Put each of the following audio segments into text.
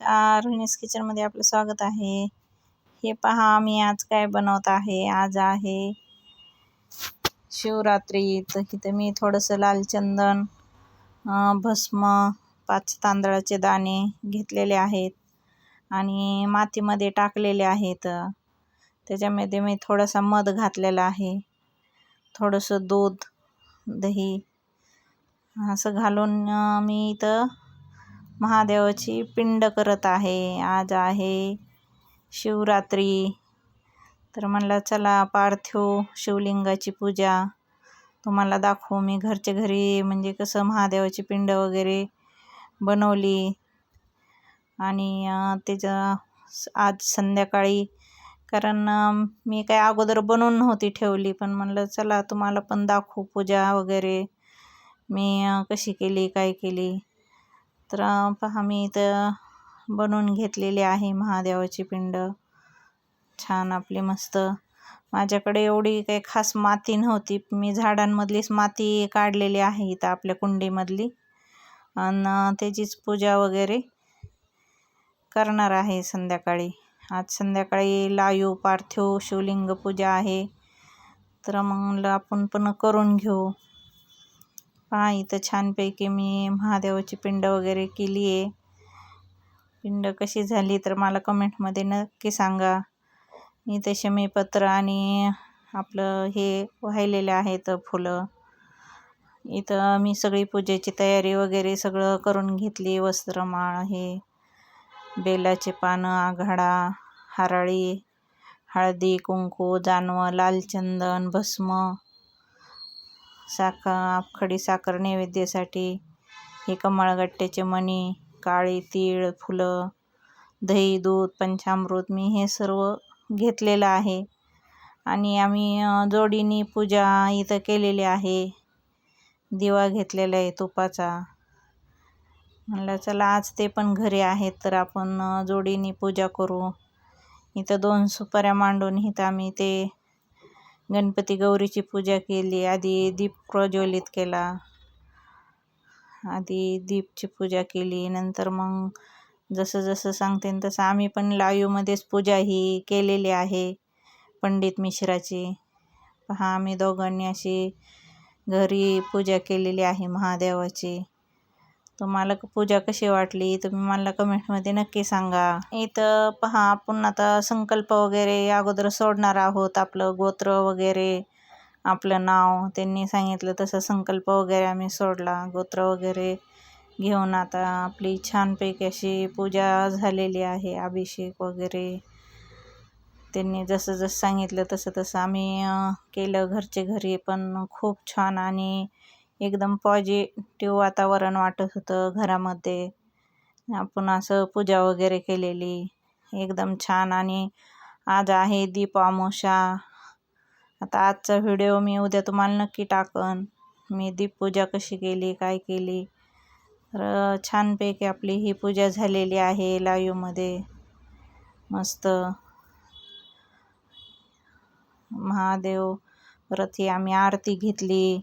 रोहिणीस किचनमध्ये आपलं स्वागत आहे. हे पहा मी आज काय बनवत आहे? आज आहे शिवरात्री. इथं मी थोडंसं लाल चंदन भस्म पाच तांदळाचे दाणे घेतलेले आहेत आणि मातीमध्ये टाकलेले आहेत. त्याच्यामध्ये मी थोडासा मध घातलेला आहे. थोडंसं दूध दही असं घालून मी इथं महादेवाची पिंड करत आहे. आज आहे शिवरात्री. तर म्हणलं चला पार्थिव शिवलिंगाची पूजा तुम्हाला दाखवू. मी घरच्या घरी म्हणजे कसं महादेवाची पिंड वगैरे बनवली. आणि त्याचं आज संध्याकाळी कारण मी काय अगोदर बनवून नव्हती ठेवली. पण म्हणलं चला तुम्हाला पण दाखवू पूजा वगैरे. मी कशी केली काय केली? तर पहा मी इथं बनवून घेतलेली आहे महादेवाची पिंड. छान आपली मस्त. माझ्याकडे एवढी काही खास माती नव्हती. मी झाडांमधलीच माती काढलेली आहे इथं आपल्या कुंडीमधली. आणि त्याचीच पूजा वगैरे करणार आहे संध्याकाळी. आज संध्याकाळी लायू पार्थिव शिवलिंग पूजा आहे. तर मग आपण पण करून घेऊ. पहा इथं छानपैकी मी महादेवाची पिंड वगैरे केली आहे. पिंड कशी झाली तर मला कमेंटमध्ये नक्की सांगा. इथं शमीपत्र आणि आपलं हे वाहिलेले आहेत फुलं. इथं मी सगळी पूजेची तयारी वगैरे सगळं करून घेतली. वस्त्रमाळ हे बेलाचे पानं आघाडा हराळी हळदी कुंकू जानवं लालचंदन भस्म साखर खडी साखर नैवेद्यासाठी हे कमळगट्ट्याचे मणी काळी तीळ फुलं दही दूध पंचामृत मी हे सर्व घेतलेलं आहे. आणि आम्ही जोडीनी पूजा इथं केलेली आहे. दिवा घेतलेला आहे तुपाचा. म्हणलं चला आज ते पण घरी आहेत तर आपण जोडीने पूजा करू. इथं दोन सुपाऱ्या मांडून इथं आम्ही ते गणपती गौरीची पूजा केली आधी दीप प्रज्वलित केला. आधी दीपची पूजा केली नंतर मग जसं जसं सांगते तसं आम्ही पण लाईवमध्येच पूजा ही केलेली आहे पंडित मिश्राची. पहा आम्ही दोघांनी अशी घरी पूजा केलेली आहे महादेवाची. तुम्हाला पूजा कशी वाटली? तुम्ही मला कमेंटमध्ये नक्की सांगा. इथं पहा आपण आता संकल्प वगैरे अगोदर सोडणार आहोत आपलं गोत्र वगैरे आपलं नाव. त्यांनी सांगितलं तसं संकल्प वगैरे आम्ही सोडला. गोत्र वगैरे घेऊन आता आपली छानपैकी अशी पूजा झालेली आहे अभिषेक वगैरे. त्यांनी जसं जसं सांगितलं तसं तसं आम्ही केलं घरचे घरी. पण खूप छान आणि एकदम पॉझिटिव्ह वातावरण वाटत होतं घरामध्ये. आपण असं पूजा वगैरे केलेली. एकदम छान आणि आज आहे दीप अमावस्या आता आजचा व्हिडिओ मी उद्या तुम्हाला नक्की टाकन. मी दीपपूजा कशी केली काय केली. तर छानपैकी आपली ही पूजा झालेली आहे लाईव्हमध्ये मस्त. महादेव परत ही आम्ही आरती घेतली.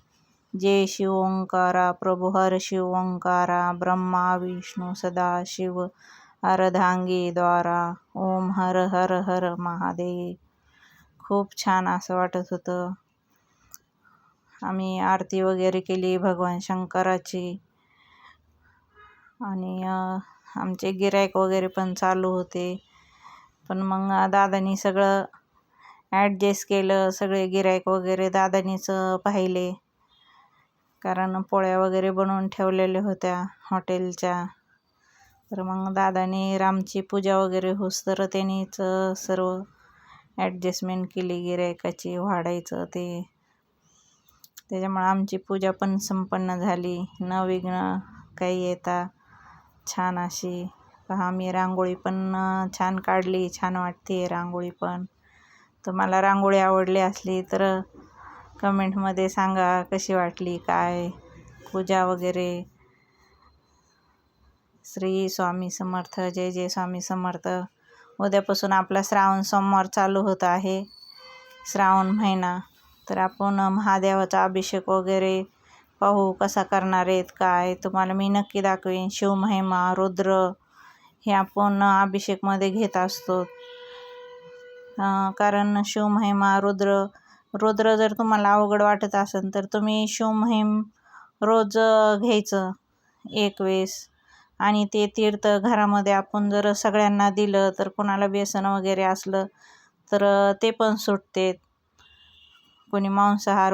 जय शिव ओंकारा प्रभू हर शिव ओंकारा ब्रह्मा विष्णू सदा शिव अर्धांगी द्वारा ओम हर हर हर महादेव. खूप छान असं वाटत होतं. आम्ही आरती वगैरे केली भगवान शंकराची. आणि आमचे गिरायक वगैरे पण चालू होते. पण मग दादानी सगळं ॲडजस्ट केलं सगळे गिरायक वगैरे दादानीच पाहिले. कारण पोळ्या वगैरे बनवून ठेवलेल्या होत्या हॉटेलच्या. तर मग दादाने रामची पूजा वगैरे होस तर त्यांनीच सर्व ॲडजस्टमेंट केली गिरायकाची वाढायचं ते. त्याच्यामुळं आमची पूजा पण संपन्न झाली. न विघ्न काही येता छान अशी. पहा मी रांगोळी पण छान काढली छान वाटते रांगोळी पण. तुम्हाला रांगोळी आवडली असली तर कमेंटमध्ये सांगा कशी वाटली काय? पूजा वगैरे. श्री स्वामी समर्थ जय जय स्वामी समर्थ. उद्यापासून आपला श्रावण सोमवार चालू होत आहे. श्रावण महिना. तर आपण महादेवाचा अभिषेक वगैरे पाहू कसा करणार आहेत काय? तुम्हाला मी नक्की दाखवेन. शिवमहिमा रुद्र हे आपण अभिषेकमध्ये घेत असतो. कारण शिवमहिमा रुद्र रुद्र जर तुम्हाला अवघड वाटत असेल तर तुम्ही शिवमहिम रोज घ्यायचं एक वेळेस. आणि ते तीर्थ घरामध्ये आपण जर सगळ्यांना दिलं तर कोणाला बेसन वगैरे असलं तर ते पण सुटते कोणी मांसाहार